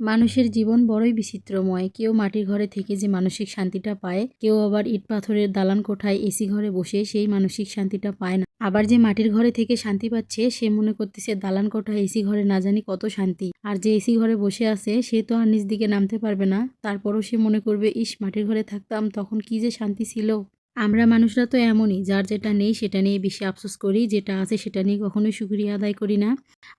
মানুষের জীবন বড়ই বিচিত্রময়। কেউ মাটির ঘরে থেকে যে মানসিক শান্তিটা পায়, কেউ আবার ইট পাথরের দালান কোঠায় এসি ঘরে বসে সেই মানসিক শান্তিটা পায় না। আবার যে মাটির ঘরে থেকে শান্তি পাচ্ছে, সে মনে করতেছে দালান কোঠায় এসি ঘরে না জানি কত শান্তি। আর যে এসি ঘরে বসে আছে, সে তো আর নিজ দিকে নামতে পারবে না। তারপরও সে মনে করবে, ইস, মাটির ঘরে থাকতাম, তখন কি যে শান্তি ছিল? আমরা মানুষরা তো এমনই, যার যেটা নেই সেটা নিয়ে বেশি আফসোস করি, যেটা আছে সেটা নিয়ে কখনোই সুক্রিয়া আদায় করি না।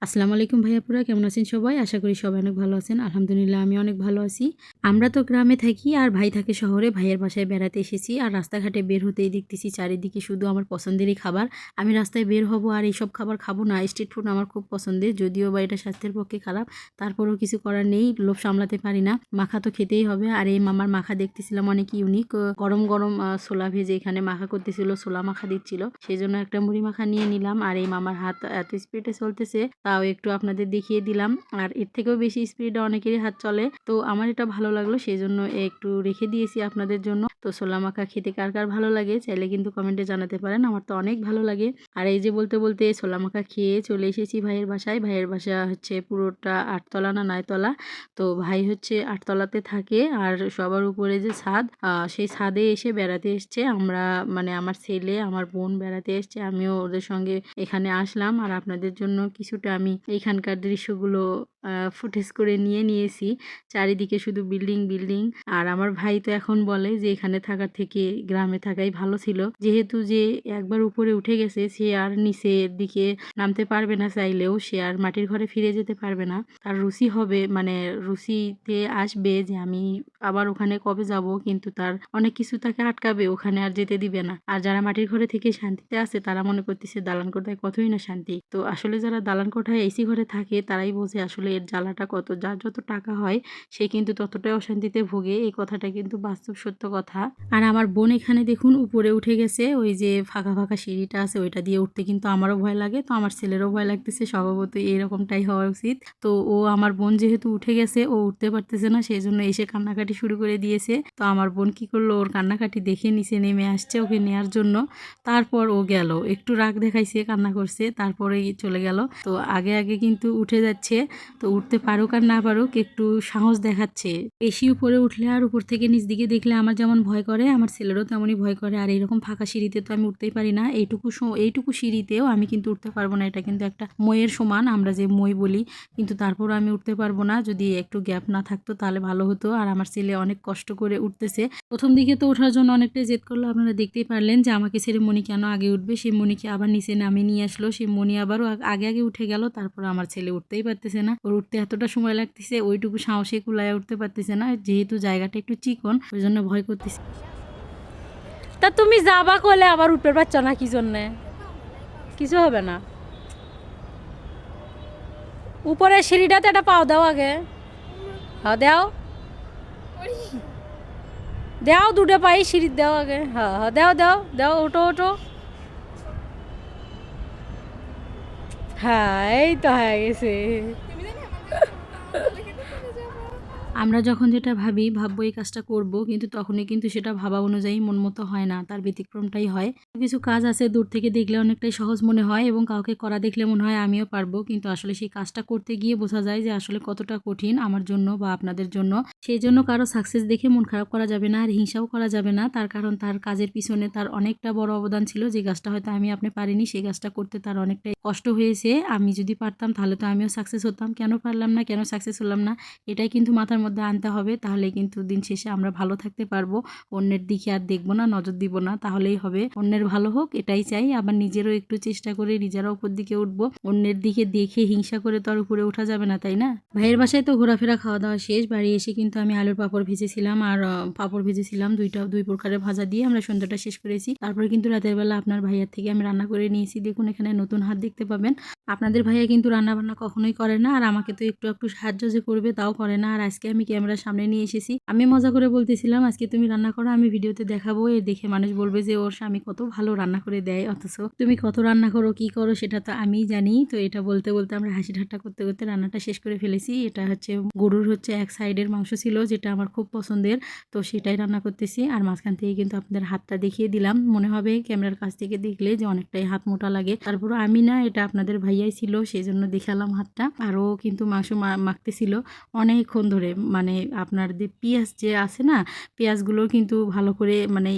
আসসালামু আলাইকুম ভাইয়াপুরা কেমন আছেন সবাই? আশা করি সবাই অনেক ভালো আছেন। আলহামদুলিল্লাহ, আমি অনেক ভালো আছি। আমরা তো গ্রামে থাকি আর ভাই থাকে শহরে, ভাইয়ের বাসায় বেড়াতে এসেছি আর রাস্তাঘাটে বের হতেই দেখতেছি চারিদিকে শুধু আমার পছন্দেরই খাবার। আমি রাস্তায় বের হব আর এইসব খাবার খাব না, স্ট্রিট ফুড আমার খুব পছন্দের, যদিও বা এটা স্বাস্থ্যের পক্ষে খারাপ, তারপরেও কিছু করার নেই, লোভ সামলাতে পারি না। মাখা তো খেতেই হবে আর এই মামার মাখা দেখতেছিলাম অনেক ইউনিক গরম গরম ছোলা ভেজে এখানে মাখা করতেছিল, ছোলা মাখা দিচ্ছিল সেই জন্য একটা মুড়ি মাখা নিয়ে নিলাম। আর এই মামার হাত এত স্পিডে চলতেছে, তাও একটু আপনাদের দেখিয়ে দিলাম। আর এর থেকেও বেশি স্পিডে অনেকেরই হাত চলে। তো আমার এটা ভালো লাগল সেই জন্য একটু রেখে দিয়েছি আপনাদের জন্য। তো ছোলা মাখা খেতে কার কার ভালো লাগে, চাইলে কিন্তু কমেন্টে জানাতে পারেন, আমার তো অনেক ভালো লাগে। আর এই যে বলতে বলতে ছোলা মাখা খেয়ে চলে এসেছি ভাইয়ের বাসায়। ভাইয়ের বাসা হচ্ছে পুরোটা আটতলা না নয়তলা। তো ভাই হচ্ছে আটতলাতে থাকে, আর সবার উপরে যে ছাদ সেই ছাদে এসে বেড়াতে এসছে। আমরা মানে আমার ছেলে, আমার বোন বেড়াতে এসছে, আমিও ওদের সঙ্গে এখানে আসলাম। আর আপনাদের জন্য কিছুটা আমি এখানকার দৃশ্যগুলো ফুটেজ করে নিয়ে নিয়েছি। চারিদিকে শুধু বিল্ডিং বিল্ডিং। আর আমার ভাই তো এখন বলে যে, এখানে থাকার থেকে গ্রামে থাকাই ভালো ছিল। যেহেতু যে একবার উপরে উঠে গেছে, সে আর নিচের দিকে নামতে পারবে না চাইলেও, সে আর মাটির ঘরে ফিরে যেতে পারবে না। তার রুচি হবে মানে রুচিতে আসবে যে, আমি আবার ওখানে কবে যাব? কিন্তু তার অনেক কিছু তাকে আটকাবে, ওখানে আর যেতে দিবে না। আর যারা মাটির ঘরে থেকে শান্তিতে আছে, তারা মনে করতেছে দালান কোঠায় কতই না শান্তি। তো আসলে যারা দালান কোঠায় এসি ঘরে থাকে, তারাই বোঝে আসলে এর জ্বালাটা কত, যার যত টাকা হয়, সে কিন্তু ততটাই অশান্তিতে ভোগে। এই কথাটা কিন্তু বাস্তব সত্য কথা। আর আমার বোন এখানে দেখুন, উপরে উঠে গেছে, ওই যে ফাঁকা ফাঁকা সিঁড়িটা আছে, ওইটা দিয়ে উঠতে কিন্তু আমারও ভয় লাগে, তো আমার ছেলেরও ভয় লাগতেছে, স্বভাবত এরকমটাই হওয়া উচিত। তো ও, আমার বোন যেহেতু উঠে গেছে, ও উঠতে পারতেছে না সেই জন্য এসে কান্নাকাটি শুরু করে দিয়েছে। তো আমার বোন কি করল, ওর কান্নাকাটি দেখে নিচে নেমে আসছে ওকে নেয়ার জন্য। তারপর ও গেল, একটু রাগ দেখাইছে, কান্না করছে তারপরে চলে গেল। তো আগে আগে কিন্তু উঠে যাচ্ছে। তো উঠতে পারুক আর না পারুক একটু সাহস দেখাচ্ছে। বেশি উপরে উঠলে আর উপর থেকে নিচ দিকে দেখলে আমার যেমন ভয় করে, আমার ছেলেরও তেমনই ভয় করে। আর এরকম ফাঁকা সিঁড়িতে তো আমি উঠতেই পারি না। এইটুকু এইটুকু সিঁড়িতেও আমি কিন্তু উঠতে পারব না। এটা কিন্তু একটা মইয়ের সমান, আমরা যে মই বলি। কিন্তু তারপরও আমি উঠতে পারব না। যদি একটু গ্যাপ না থাকতো তাহলে ভালো হতো। আর আমার ছেলে অনেক কষ্ট করে উঠতেছে। প্রথম দিকে তো ওঠার জন্য অনেকটাই জেদ করল। আপনারা দেখতেই পারলেন যে আমাকে ছেড়ে মনি কেন আগে উঠবে? সেই মনিকে আবার নিচে নামিয়ে নিয়ে আসলো। সেই মনি আবারও আগে আগে উঠে গেল। তারপর আমার ছেলে উঠতেই পারতেছে না। ওর উঠতে এতটা সময় লাগতেছে, ওইটুকু সাহসে কুলায় উঠতে পারতেছে না, যেহেতু জায়গাটা একটু চিকন, ওই জন্য ভয় করতেছে। তা তুমি যাবা কলে আবার উঠতে পারছ না কি জন্যে? কিছু হবে না। উপরে সিঁড়িটাতে একটা পাও দাও আগে। হ্যাঁ দাও। দাও দুটো পাই, সিঁড়ি দাও আগে। হ্যাঁ হ্যাঁ দাও দাও দাও ওটো ওটো হ্যাঁ এই তো হয়ে গেছে। আমরা যখন যেটা ভাবি, ভাববো এই কাজটা করব, কিন্তু তখনই কিন্তু সেটা ভাবা অনুযায়ী মন মতো হয় না, তার ব্যতিক্রমটাই হয়। কিছু কাজ আছে দূর থেকে দেখলে অনেকটাই সহজ মনে হয় এবং কাউকে করা দেখলে মনে হয় আমিও পারব, কিন্তু আসলে সেই কাজটা করতে গিয়ে বোঝা যায় যে আসলে কতটা কঠিন আমার জন্য বা আপনাদের জন্য। সেই জন্য কারও সাকসেস দেখে মন খারাপ করা যাবে না, আর হিংসাও করা যাবে না, তার কারণ তার কাজের পিছনে তার অনেকটা বড় অবদান ছিল, যে কাজটা হয়তো আমি আপনি পারিনি, সেই কাজটা করতে তার অনেকটাই কষ্ট হয়েছে, আমি যদি পারতাম তাহলে তো আমিও সাকসেস হতাম। কেন পারলাম না? কেন সাকসেস হলাম না? এটাই কিন্তু মাথার মধ্যে আনতে হবে, তাহলে কিন্তু দিন শেষে আমরা ভালো থাকতে পারব। অন্যের দিকে আর দেখব না, নজর দিব না, তাহলেই হবে। অন্যের ভালো হোক, এটাই চাই। আবার নিজেরও একটু চেষ্টা করে নিজেরা উপর দিকে উঠবো। অন্যের দিকে দেখে হিংসা করে তো আর উপরে ওঠা যাবে না, তাই না? ভাইয়ের বাসায় তো ঘোরাফেরা খাওয়া দাওয়া শেষ। বাড়ি এসে কিন্তু আমি আলুর পাপড় ভেজেছিলাম আর পাপড় ভেজেছিলাম। দুইটা, দুই প্রকারের ভাজা দিয়ে আমরা সন্ধ্যাটা শেষ করেছি। তারপরে কিন্তু রাতের বেলা আপনার ভাইয়ার থেকে আমি রান্না করে নিয়েছি। দেখুন এখানে নতুন হাত দেখতে পাবেন। আপনাদের ভাইয়া কিন্তু রান্না বান্না কখনোই করে না, আর আমাকে তো একটু একটু সাহায্য যে করবে তাও করে না। আর আজকে আমি ক্যামেরার সামনে নিয়ে এসেছি। আমি মজা করে বলতেছিলাম, আজকে তুমি রান্না করো, আমি ভিডিওতে দেখাবো। এ দেখে মানুষ বলবে যে, ওর স্বামী কত ভালো রান্না করে দেয়, অথচ তুমি কত রান্না করো, কি করো, সেটা তো আমিই জানি। তো এটা বলতে বলতে আমরা হাসি ঠাট্টা করতে করতে রান্নাটা শেষ করে ফেলেছি। এটা হচ্ছে গরুর হচ্ছে এক সাইডের মাংস ছিল, যেটা আমার খুব পছন্দের। তো সেটাই রান্না করতেছি, আর মাঝখান থেকে কিন্তু আপনাদের হাতটা দেখিয়ে দিলাম। মনে হবে ক্যামেরার কাছ থেকে দেখলে যে, অনেকটাই হাত মোটা লাগে। তারপর আমি না, এটা আপনাদের ভাইয়াই ছিল সেই জন্য দেখালাম হাতটা। আরও কিন্তু মাংস মাখতেছিল অনেকক্ষণ ধরে। মানে আপনার যে পেঁয়াজ যে আছে না, পেঁয়াজগুলো কিন্তু ভালো করে মানে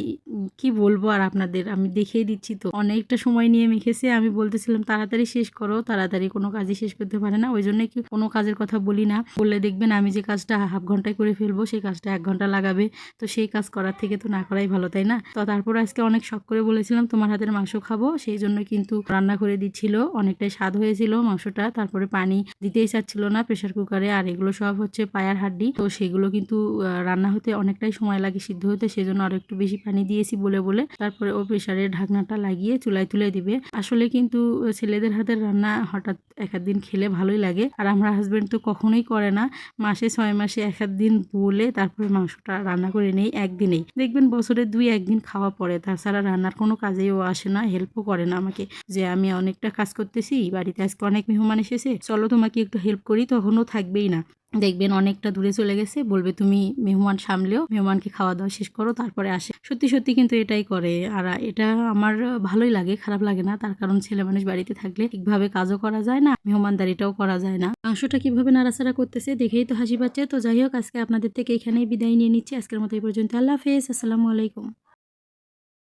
কি বলব আর আপনাদের, আমি দেখিয়ে দিচ্ছি তো। অনেকটা সময় নিয়ে মেখেছে। আমি বলতেছিলাম, তাড়াতাড়ি শেষ করো, তাড়াতাড়ি কোনো কাজই শেষ করতে পারে না। ওই জন্য কি কোনো কাজের কথা বলি না। বললে দেখবেন আমি যে কাজটা হাফ ঘন্টায় করে ফেলব, সেই কাজটা এক ঘণ্টা লাগাবে। তো সেই কাজ করার থেকে তো না করাই ভালো, তাই না? তো তারপর আজকে অনেক শখ করে বলেছিলাম, তোমার হাতের মাংস খাব। সেই জন্য কিন্তু রান্না করে দিচ্ছিল, অনেকটাই স্বাদ হয়েছিল মাংসটা, তারপরে পানি দিতেই চাচ্ছিল না প্রেশার কুকারে আর এগুলো সব হচ্ছে পায়ার হাড্ডি। তো সেগুলো কিন্তু রান্না হতে অনেকটাই সময় লাগে সিদ্ধ হতে, সেজন্য আরও একটু বেশি পানি দিয়েছি বলে বলে। তারপরে ও প্রেশারের ঢাকনাটা লাগিয়ে চুলায় তুলে দিবে। আসলে কিন্তু ছেলেদের হাতের রান্না হঠাৎ এক দিন খেলে ভালোই লাগে। আর আমার হাজব্যান্ড তো কখনোই করে না। মাসে ছয় মাসে এক দিন বলে তারপরে মাংসটা রান্না করে নেই একদিনেই। দেখবেন বছরে দুই একদিন খাওয়া পড়ে। তাছাড়া রান্নার কোনো কাজেই ও আসে না হেল্পও করে না আমাকে। যে আমি অনেকটা কাজ করতেছি বাড়িতে। আজকে অনেক মেহমান এসেছে। চলো তোমাকে একটু হেল্প করি, তখনও থাকবেই না। দেখবেন অনেকটা দূরে চলে গেছে। বলবে, তুমি মেহমান সামলেও, মেহমানকে খাওয়া দাওয়া শেষ করো, তারপরে আসে। সত্যি সত্যি কিন্তু এটাই করে। আর এটা আমার ভালোই লাগে, খারাপ লাগে না। তার কারণ ছেলে মানুষ বাড়িতে থাকলে ঠিকভাবে কাজও করা যায় না, মেহমানদারিটাও করা যায় না। মাংসটা কীভাবে নাড়াচাড়া করতেছে, দেখেই তো হাসি পাচ্ছে। তো যাই হোক, আজকে আপনাদের থেকে এখানেই বিদায় নিয়ে নিচ্ছি। আজকের মতো এই পর্যন্ত। আল্লাহ হাফেজ। আসসালামু আলাইকুম।